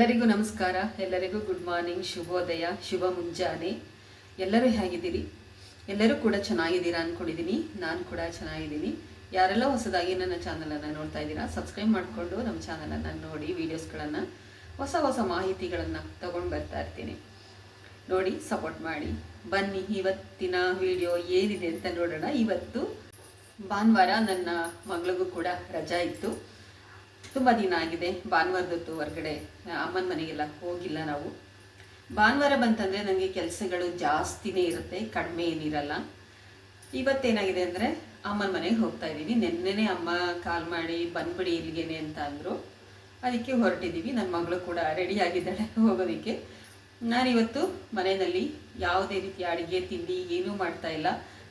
ಎಲ್ಲರಿಗೂ ನಮಸ್ಕಾರ. ಎಲ್ಲರಿಗೂ ಗುಡ್ ಮಾರ್ನಿಂಗ್ ಶುಭೋದಯ, ಶುಭ ಮುಂಜಾನೆ. ಎಲ್ಲರೂ ಹೇಗಿದ್ದೀರಿ? ಎಲ್ಲರೂ ಕೂಡ ಚೆನ್ನಾಗಿದ್ದೀರಾ ಅಂದ್ಕೊಂಡಿದ್ದೀನಿ ನಾನು ಕೂಡ ಚೆನ್ನಾಗಿದ್ದೀನಿ. ಯಾರೆಲ್ಲ ಹೊಸದಾಗಿ ನನ್ನ ಚಾನಲನ್ನು ನೋಡ್ತಾ ಇದ್ದೀರಾ ಸಬ್ಸ್ಕ್ರೈಬ್ ಮಾಡಿಕೊಂಡು ನಮ್ಮ ಚಾನಲನ್ನು ನೋಡಿ ವೀಡಿಯೋಸ್ಗಳನ್ನು ಹೊಸ ಹೊಸ ಮಾಹಿತಿಗಳನ್ನು ತಗೊಂಡು ಬರ್ತಾ ಇರ್ತೀನಿ. ನೋಡಿ ಸಪೋರ್ಟ್ ಮಾಡಿ. ಬನ್ನಿ, ಇವತ್ತಿನ ವಿಡಿಯೋ ಏನಿದೆ ಅಂತ ನೋಡೋಣ. ಇವತ್ತು ಭಾನುವಾರ ನನ್ನ ಮಗಳಿಗೂ ಕೂಡ ರಜಾ ಇತ್ತು. ತುಂಬ ದಿನ ಆಗಿದೆ. ಭಾನುವಾರದೊತ್ತು ಹೊರಗಡೆ ಅಮ್ಮನ ಮನೆಗೆಲ್ಲ ಹೋಗಿಲ್ಲ ನಾವು. ಭಾನುವಾರ ಬಂತಂದರೆ ನನಗೆ ಕೆಲಸಗಳು ಜಾಸ್ತಿನೇ ಇರುತ್ತೆ, ಕಡಿಮೆ ಏನಿರಲ್ಲ. ಇವತ್ತೇನಾಗಿದೆ ಅಂದರೆ ಅಮ್ಮನ ಮನೆಗೆ ಹೋಗ್ತಾ ಇದ್ದೀವಿ. ನೆನ್ನೆನೇ ಅಮ್ಮ ಕಾಲ್ ಮಾಡಿ, ಬಂದ್ಬಿಡಿ ಇಲ್ಲಿಗೇನೆ ಅಂತ ಅಂದರು. ಅದಕ್ಕೆ ಹೊರಟಿದ್ದೀವಿ. ನನ್ನ ಮಗಳು ಕೂಡ ರೆಡಿ ಆಗಿದ್ದಾಳೆ ಹೋಗೋದಕ್ಕೆ. ನಾನಿವತ್ತು ಮನೆಯಲ್ಲಿ ಯಾವುದೇ ರೀತಿಯ ಅಡುಗೆ, ತಿಂಡಿ ಏನೂ ಮಾಡ್ತಾ ಇಲ್ಲ.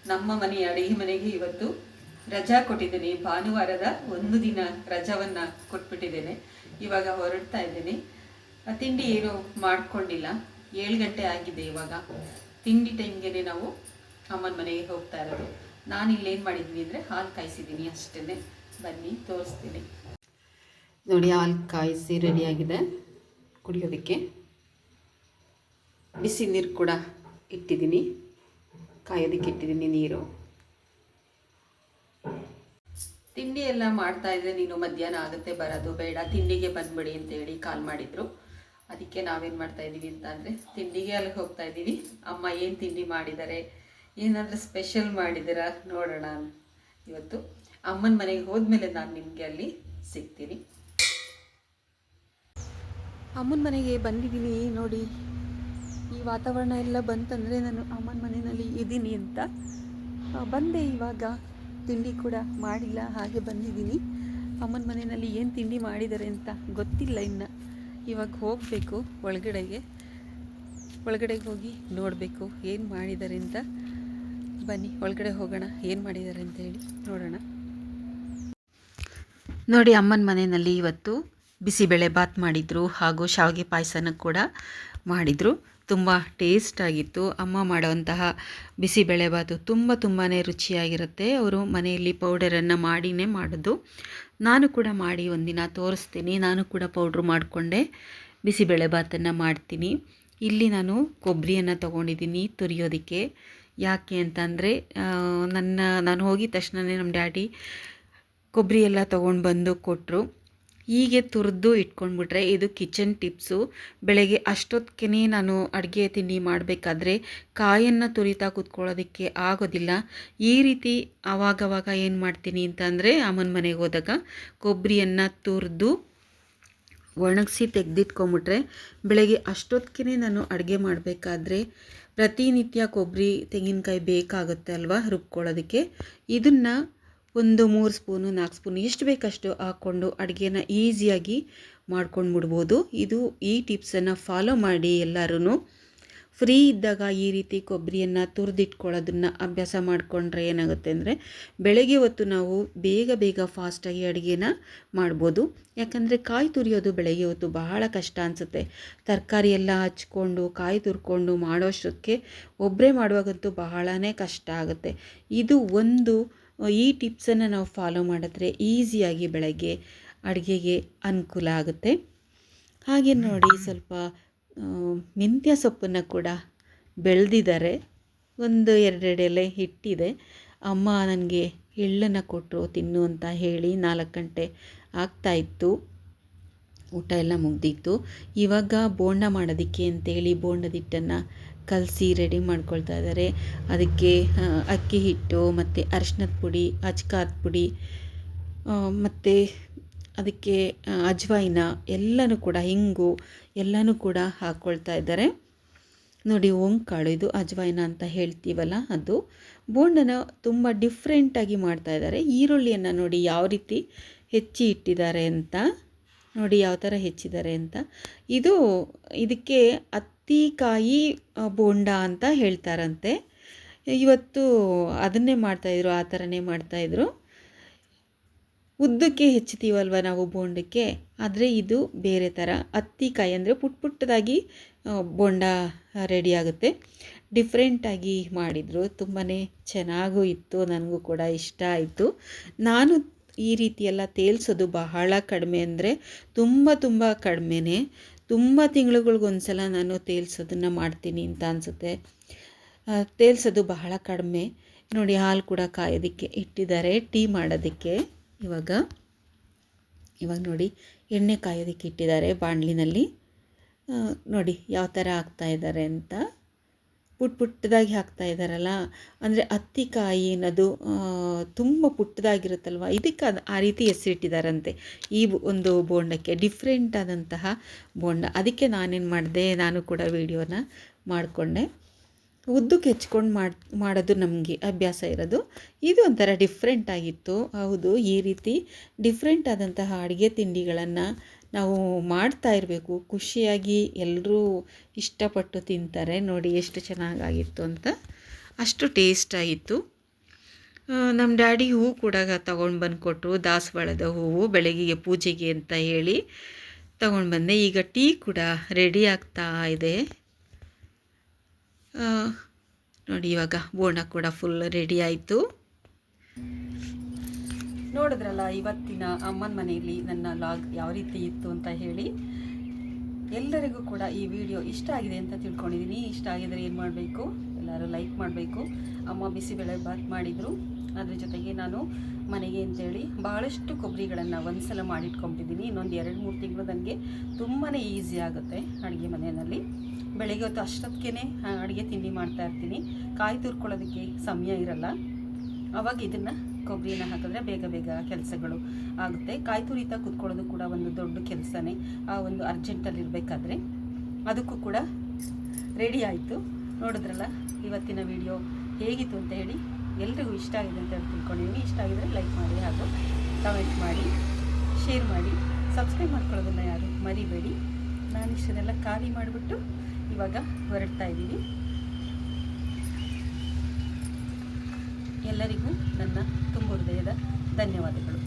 ನಮ್ಮ ಮನೆಯ ಅಡುಗೆ ಮನೆಗೆ ಇವತ್ತು ರಜಾ ಕೊಟ್ಟಿದ್ದೀನಿ. ಭಾನುವಾರದ ಒಂದು ದಿನ ರಜಾವನ್ನ ಕೊಟ್ಬಿಟ್ಟಿದ್ದೇನೆ. ಇವಾಗ ಹೊರಡ್ತಾ ಇದ್ದೀನಿ. ತಿಂಡಿ ಏನು ಮಾಡ್ಕೊಂಡಿಲ್ಲ. ಏಳು ಗಂಟೆ ಆಗಿದೆ ಇವಾಗ. ತಿಂಡಿ ಟೈಮ್ಗೆ ನಾವು ಅಮ್ಮನ ಮನೆಗೆ ಹೋಗ್ತಾ ಇರೋದು. ನಾನು ಇಲ್ಲೇನು ಮಾಡಿದ್ದೀನಿ ಅಂದರೆ ಹಾಲು ಕಾಯಿಸಿದ್ದೀನಿ ಅಷ್ಟೇ ಬನ್ನಿ, ತೋರಿಸ್ತೀನಿ. ನೋಡಿ, ಹಾಲು ಕಾಯಿಸಿ ರೆಡಿಯಾಗಿದೆ ಕುಡಿಯೋದಕ್ಕೆ. ಬಿಸಿ ನೀರು ಕೂಡ ಇಟ್ಟಿದ್ದೀನಿ. ಕಾಯೋದಕ್ಕೆ ಇಟ್ಟಿದ್ದೀನಿ ನೀರು. ತಿಂಡಿ ಎಲ್ಲ ಮಾಡ್ತಾ ಇದ್ರೆ ನೀನು ಮಧ್ಯಾಹ್ನ ಆಗುತ್ತೆ, ಬರೋದು ಬೇಡ. ತಿಂಡಿಗೆ ಬಂದ್ಬಿಡಿ ಅಂತ ಹೇಳಿ ಕಾಲ್ ಮಾಡಿದ್ರು. ಅದಕ್ಕೆ ನಾವೇನು ಮಾಡ್ತಾ ಇದ್ದೀವಿ ಅಂತ ಅಂದರೆ ತಿಂಡಿಗೆ ಅಲ್ಲಿಗೆ ಹೋಗ್ತಾ ಇದ್ದೀವಿ ಅಮ್ಮ ಏನು ತಿಂಡಿ ಮಾಡಿದ್ದಾರೆ ಏನಾದರೂ ಸ್ಪೆಷಲ್ ಮಾಡಿದ್ದೀರಾ ನೋಡೋಣ ಇವತ್ತು ಅಮ್ಮನ ಮನೆಗೆ ಹೋದ್ಮೇಲೆ ನಾನು ನಿಮಗೆ ಅಲ್ಲಿ ಸಿಗ್ತೀನಿ. ಅಮ್ಮನ ಮನೆಗೆ ಬಂದಿದ್ದೀನಿ, ನೋಡಿ. ಈ ವಾತಾವರಣ ಎಲ್ಲ ಬಂತಂದರೆ ನಾನು ಅಮ್ಮನ ಮನೆಯಲ್ಲಿ ಇದ್ದೀನಿ ಅಂತ. ಬಂದೆ ಇವಾಗ. ತಿಂಡಿ ಕೂಡ ಮಾಡಿಲ್ಲ, ಹಾಗೆ ಬಂದಿದ್ದೀನಿ. ಅಮ್ಮನ ಮನೆಯಲ್ಲಿ ಏನು ತಿಂಡಿ ಮಾಡಿದ್ದಾರೆ ಅಂತ ಗೊತ್ತಿಲ್ಲ ಇನ್ನು. ಇವಾಗ ಹೋಗಬೇಕು ಒಳಗಡೆಗೆ. ಒಳಗಡೆಗೆ ಹೋಗಿ ನೋಡಬೇಕು ಏನು ಮಾಡಿದ್ದಾರೆ ಅಂತ. ಬನ್ನಿ, ಒಳಗಡೆ ಹೋಗೋಣ, ಏನು ಮಾಡಿದ್ದಾರೆ ಅಂತ ಹೇಳಿ ನೋಡೋಣ. ನೋಡಿ, ಅಮ್ಮನ ಮನೆಯಲ್ಲಿ ಇವತ್ತು ಬಿಸಿಬೇಳೆ ಬಾತ್ ಮಾಡಿದರು, ಹಾಗೂ ಶಾವಿಗೆ ಪಾಯಸನ ಕೂಡ ಮಾಡಿದರು. ತುಂಬ ಟೇಸ್ಟ್ ಆಗಿತ್ತು. ಅಮ್ಮ ಮಾಡುವಂತಹ ಬಿಸಿಬೇಳೆಬಾತು ತುಂಬ ತುಂಬಾ ರುಚಿಯಾಗಿರುತ್ತೆ. ಅವರು ಮನೆಯಲ್ಲಿ ಪೌಡರನ್ನು ಮಾಡಿನೇ ಮಾಡೋದು. ನಾನು ಕೂಡ ಮಾಡಿ ಒಂದಿನ ತೋರಿಸ್ತೀನಿ. ನಾನು ಕೂಡ ಪೌಡ್ರು ಮಾಡಿಕೊಂಡೆ. ಬಿಸಿಬೇಳೆಬಾತನ್ನು ಮಾಡ್ತೀನಿ. ಇಲ್ಲಿ ನಾನು ಕೊಬ್ಬರಿಯನ್ನು ತೊಗೊಂಡಿದ್ದೀನಿ ತುರಿಯೋದಕ್ಕೆ. ಯಾಕೆ ಅಂತಂದರೆ ನನ್ನ, ನಾನು ಹೋಗಿದ ತಕ್ಷಣವೇ ನಮ್ಮ ಡ್ಯಾಡಿ ಕೊಬ್ಬರಿ ಎಲ್ಲ ತೊಗೊಂಡು ಬಂದು ಕೊಟ್ಟರು ಹೀಗೆ ತುರಿದು ಇಟ್ಕೊಂಡ್ಬಿಟ್ರೆ ಇದು ಕಿಚನ್ ಟಿಪ್ಸು. ಬೆಳಗ್ಗೆ ಅಷ್ಟೊತ್ತಿಗೆ ನಾನು ಅಡುಗೆ ತಿಂಡಿ ಮಾಡಬೇಕಾದ್ರೆ ಕಾಯನ್ನು ತುರಿತಾ ಕೂತ್ಕೊಳ್ಳೋದಕ್ಕೆ ಆಗೋದಿಲ್ಲ. ಈ ರೀತಿ ಆವಾಗವಾಗ ಏನು ಮಾಡ್ತೀನಿ ಅಂತಂದರೆ ಅಮ್ಮನ ಮನೆಗೆ ಹೋದಾಗ ಕೊಬ್ಬರಿಯನ್ನು ತುರಿದು ಒಣಗಿಸಿ ತೆಗೆದಿಟ್ಕೊಂಬಿಟ್ರೆ ಬೆಳಗ್ಗೆ ಅಷ್ಟೊತ್ತಿಗೆ ನಾನು ಅಡುಗೆ ಮಾಡಬೇಕಾದ್ರೆ ಪ್ರತಿನಿತ್ಯ ಕೊಬ್ಬರಿ ತೆಂಗಿನಕಾಯಿ ಬೇಕಾಗುತ್ತೆ ಅಲ್ವಾ ರುಬ್ಕೊಳ್ಳೋದಕ್ಕೆ. ಇದನ್ನು ಒಂದು ಮೂರು ಸ್ಪೂನು, ನಾಲ್ಕು ಸ್ಪೂನು ಎಷ್ಟು ಬೇಕಷ್ಟು ಹಾಕ್ಕೊಂಡು ಅಡುಗೆನ ಈಸಿಯಾಗಿ ಮಾಡ್ಕೊಂಡು ಬಿಡ್ಬೋದು. ಇದು ಈ ಟಿಪ್ಸನ್ನು ಫಾಲೋ ಮಾಡಿ ಎಲ್ಲರೂ ಫ್ರೀ ಇದ್ದಾಗ ಈ ರೀತಿ ಕೊಬ್ಬರಿಯನ್ನು ತುರಿದಿಟ್ಕೊಳ್ಳೋದನ್ನು ಅಭ್ಯಾಸ ಮಾಡಿಕೊಂಡ್ರೆ ಏನಾಗುತ್ತೆ ಅಂದರೆ, ಬೆಳಗ್ಗೆ ಹೊತ್ತು ನಾವು ಬೇಗ ಬೇಗ ಫಾಸ್ಟಾಗಿ ಅಡುಗೆನ ಮಾಡ್ಬೋದು. ಯಾಕಂದರೆ ಕಾಯಿ ತುರಿಯೋದು ಬೆಳಗ್ಗೆ ಹೊತ್ತು ಬಹಳ ಕಷ್ಟ ಅನಿಸುತ್ತೆ. ತರಕಾರಿ ಎಲ್ಲ ಹಚ್ಕೊಂಡು, ಕಾಯಿ ತುರ್ಕೊಂಡು ಮಾಡೋಷ್ಟಕ್ಕೆ ಒಬ್ಬರೇ ಮಾಡುವಾಗಂತೂ ಬಹಳನೇ ಕಷ್ಟ ಆಗುತ್ತೆ. ಇದು ಒಂದು ಈ ಟಿಪ್ಸನ್ನು ನಾವು ಫಾಲೋ ಮಾಡಿದ್ರೆ ಈಸಿಯಾಗಿ ಬೆಳಗ್ಗೆ ಅಡುಗೆಗೆ ಅನುಕೂಲ ಆಗುತ್ತೆ. ಹಾಗೆ ನೋಡಿ ಸ್ವಲ್ಪ ಮೆಂತ್ಯ ಸೊಪ್ಪನ್ನು ಕೂಡ ಬೆಳೆದಿದ್ದಾರೆ. ಒಂದು ಎರಡೆರಡು ಎಲೆ ಹಿಟ್ಟಿದೆ. ಅಮ್ಮ ನನಗೆ ಎಳ್ಳನ್ನು ಕೊಟ್ಟರು ತಿನ್ನು ಅಂತ ಹೇಳಿ ನಾಲ್ಕು ಗಂಟೆ ಆಗ್ತಾಯಿತ್ತು ಊಟ ಎಲ್ಲ ಮುಗ್ದಿತ್ತು. ಇವಾಗ ಬೋಂಡ ಮಾಡೋದಕ್ಕೆ ಅಂತೇಳಿ ಬೋಂಡದ ಹಿಟ್ಟನ್ನು ಕಲಸಿ ರೆಡಿ ಮಾಡ್ಕೊಳ್ತಾ ಇದ್ದಾರೆ ಅದಕ್ಕೆ ಅಕ್ಕಿ ಹಿಟ್ಟು, ಮತ್ತು ಅರಶಿನದ ಪುಡಿ, ಅಜ್ಕಾದ ಪುಡಿ ಮತ್ತು ಅದಕ್ಕೆ ಅಜ್ವಾಯಿನ ಎಲ್ಲನೂ ಕೂಡ, ಹಿಂಗು ಎಲ್ಲನೂ ಕೂಡ ಹಾಕ್ಕೊಳ್ತಾ ಇದ್ದಾರೆ ನೋಡಿ, ಓಂಕಾಳು, ಇದು ಅಜ್ವಾಯಿನ ಅಂತ ಹೇಳ್ತೀವಲ್ಲ ಅದು. ಬೋಂಡನ ತುಂಬ ಡಿಫ್ರೆಂಟಾಗಿ ಮಾಡ್ತಾ ಇದ್ದಾರೆ ಈರುಳ್ಳಿಯನ್ನು ನೋಡಿ ಯಾವ ರೀತಿ ಹೆಚ್ಚಿ ಇಟ್ಟಿದ್ದಾರೆ ಅಂತ. ನೋಡಿ ಯಾವ ಥರ ಹೆಚ್ಚಿದ್ದಾರೆ ಅಂತ. ಇದು ಇದಕ್ಕೆ ಅತ್ತಿಕಾಯಿ ಬೋಂಡ ಅಂತ ಹೇಳ್ತಾರಂತೆ. ಇವತ್ತು ಅದನ್ನೇ ಮಾಡ್ತಾಯಿದ್ರು ಆ ಥರನೇ ಮಾಡ್ತಾಯಿದ್ರು ಉದ್ದಕ್ಕೆ ಹೆಚ್ಚುತ್ತೀವಲ್ವ ನಾವು ಬೋಂಡಕ್ಕೆ? ಆದರೆ ಇದು ಬೇರೆ ಥರ. ಅತ್ತಿಕಾಯಿ ಅಂದರೆ ಪುಟ್ ಪುಟ್ಟದಾಗಿ ಬೋಂಡ ರೆಡಿ ಆಗುತ್ತೆ. ಡಿಫ್ರೆಂಟಾಗಿ ಮಾಡಿದರು. ತುಂಬಾ ಚೆನ್ನಾಗೂ ಇತ್ತು, ನನಗೂ ಕೂಡ ಇಷ್ಟ ಆಯಿತು. ನಾನು ಈ ರೀತಿ ಎಲ್ಲ ತೇಲ್ಸೋದು ಬಹಳ ಕಡಿಮೆ ಅಂದರೆ ತುಂಬ ತುಂಬ ಕಡಿಮೆನೆ. ತುಂಬ ತಿಂಗಳುಗಳಿಗೊಂದ್ಸಲ ನಾನು ತೇಲ್ಸೋದನ್ನು ಮಾಡ್ತೀನಿ ಅಂತ ಅನಿಸುತ್ತೆ. ತೇಲ್ಸೋದು ಬಹಳ ಕಡಿಮೆ. ನೋಡಿ, ಹಾಲು ಕೂಡ ಕಾಯೋದಕ್ಕೆ ಇಟ್ಟಿದ್ದಾರೆ, ಟೀ ಮಾಡೋದಕ್ಕೆ. ಇವಾಗ ಇವಾಗ ನೋಡಿ, ಎಣ್ಣೆ ಕಾಯೋದಕ್ಕೆ ಇಟ್ಟಿದ್ದಾರೆ ಬಾಣಲಿನಲ್ಲಿ. ನೋಡಿ ಯಾವ ಥರ ಆಗ್ತಾಯಿದ್ದಾರೆ ಅಂತ. ಪುಟ್ ಪುಟ್ಟದಾಗಿ ಹಾಕ್ತಾ ಇದ್ದಾರಲ್ಲ ಅಂದರೆ ಅತ್ತಿಕಾಯಿ ಅನ್ನೋದು ತುಂಬ ಪುಟ್ಟದಾಗಿರುತ್ತಲ್ವ? ಇದಕ್ಕೆ ಅದು ಆ ರೀತಿ ಹೆಸರಿಟ್ಟಿದ್ದಾರಂತೆ ಈ ಒಂದು ಬೋಂಡಕ್ಕೆ ಡಿಫ್ರೆಂಟ್ ಆದಂತಹ ಬೋಂಡ. ಅದಕ್ಕೆ ನಾನೇನು ಮಾಡಿದೆ, ನಾನು ಕೂಡ ವೀಡಿಯೋನ ಮಾಡಿಕೊಂಡೆ. ಉದ್ದಕ್ಕೆ ಕೆಚ್ಕೊಂಡು ಮಾಡಿ, ಮಾಡೋದು ನಮಗೆ ಅಭ್ಯಾಸ ಇರೋದು. ಇದು ಒಂಥರ ಡಿಫ್ರೆಂಟ್ ಆಗಿತ್ತು. ಹೌದು, ಈ ರೀತಿ ಡಿಫ್ರೆಂಟ್ ಆದಂತಹ ಅಡುಗೆ ತಿಂಡಿಗಳನ್ನು ನಾವು ಮಾಡ್ತಾ ಇರಬೇಕು. ಖುಷಿಯಾಗಿ ಎಲ್ಲರೂ ಇಷ್ಟಪಟ್ಟು ತಿಂತಾರೆ. ನೋಡಿ ಎಷ್ಟು ಚೆನ್ನಾಗಾಗಿತ್ತು ಅಂತ. ಅಷ್ಟು ಟೇಸ್ಟ್ ಆಗಿತ್ತು. ನಮ್ಮ ಡ್ಯಾಡಿ ಹೂವು ಕೂಡ ತಗೊಂಡು ಬಂದು ಕೊಟ್ಟರು ದಾಸವಾಳದ ಹೂವು ಬೆಳಗ್ಗೆಗೆ ಪೂಜೆಗೆ ಅಂತ ಹೇಳಿ ತಗೊಂಡು ಬಂದೆ. ಈಗ ಟೀ ಕೂಡ ರೆಡಿ ಆಗ್ತಾ ಇದೆ. ನೋಡಿ ಇವಾಗ ಬೋಂಡ ಕೂಡ ಫುಲ್ ರೆಡಿ ಆಯಿತು. ನೋಡಿದ್ರಲ್ಲ, ಇವತ್ತಿನ ಅಮ್ಮನ ಮನೆಯಲ್ಲಿ ನನ್ನ ಲಾಗ್ ಯಾವ ರೀತಿ ಇತ್ತು ಅಂತ ಹೇಳಿ. ಎಲ್ಲರಿಗೂ ಕೂಡ ಈ ವಿಡಿಯೋ ಇಷ್ಟ ಆಗಿದೆ ಅಂತ ತಿಳ್ಕೊಂಡಿದ್ದೀನಿ. ಇಷ್ಟ ಆಗಿದರೆ ಏನು ಮಾಡಬೇಕು? ಎಲ್ಲರೂ ಲೈಕ್ ಮಾಡಬೇಕು. ಅಮ್ಮ ಬಿಸಿಬೇಳೆ ಬಾತ್ ಮಾಡಿದರು. ಅದ್ರ ಜೊತೆಗೆ ನಾನು ಮನೆಗೆ ಅಂತೇಳಿ ಭಾಳಷ್ಟು ಕೊಬ್ಬರಿಗಳನ್ನು ಒಂದ್ಸಲ ಮಾಡಿಟ್ಕೊಂಡಿದ್ದೀನಿ. ಇನ್ನೊಂದು ಎರಡು ಮೂರು ತಿಂಗಳು ನನಗೆ ತುಂಬಾ ಈಸಿ ಆಗುತ್ತೆ ಅಡುಗೆ ಮನೆಯಲ್ಲಿ. ಬೆಳಗ್ಗೆ ಹೊತ್ತು ಅಷ್ಟೊತ್ತಿಗೆ ಅಡುಗೆ ತಿಂಡಿ ಮಾಡ್ತಾ ಇರ್ತೀನಿ. ಕಾಯಿ ತುರ್ಕೊಳ್ಳೋದಕ್ಕೆ ಸಮಯ ಇರಲ್ಲ. ಅವಾಗ ಇದನ್ನು ಕೊಬ್ಬರಿನ ಹಾಕಿದ್ರೆ ಬೇಗ ಬೇಗ ಕೆಲಸಗಳು ಆಗುತ್ತೆ. ಕಾಯಿ ತುರಿತಾ ಕೂತ್ಕೊಳ್ಳೋದು ಕೂಡ ಒಂದು ದೊಡ್ಡ ಕೆಲಸನೇ. ಆ ಒಂದು ಅರ್ಜೆಂಟಲ್ಲಿ ಇರಬೇಕಾದ್ರೆ ಅದಕ್ಕೂ ಕೂಡ ರೆಡಿ ಆಯಿತು. ನೋಡಿದ್ರಲ್ಲ, ಇವತ್ತಿನ ವಿಡಿಯೋ ಹೇಗಿತ್ತು ಅಂತ ಹೇಳಿ ಎಲ್ರಿಗೂ ಇಷ್ಟ ಆಗಿದೆ ಅಂತ ಹೇಳಿ ತಿಳ್ಕೊಂಡಿದ್ದೀನಿ. ಇಷ್ಟ ಆಗಿದ್ರೆ ಲೈಕ್ ಮಾಡಿ ಹಾಗೂ ಕಮೆಂಟ್ ಮಾಡಿ ಶೇರ್ ಮಾಡಿ ಸಬ್ಸ್ಕ್ರೈಬ್ ಮಾಡ್ಕೊಳ್ಳೋದನ್ನು ಯಾರು ಮರಿಬೇಡಿ. ನಾನು ಇಷ್ಟನ್ನೆಲ್ಲ ಖಾಲಿ ಮಾಡಿಬಿಟ್ಟು ಇವಾಗ ಹೊರಡ್ತಾ ಇದ್ದೀವಿ ಎಲ್ಲರಿಗೂ ನನ್ನ ತುಂಬ ಹೃದಯದ ಧನ್ಯವಾದಗಳು.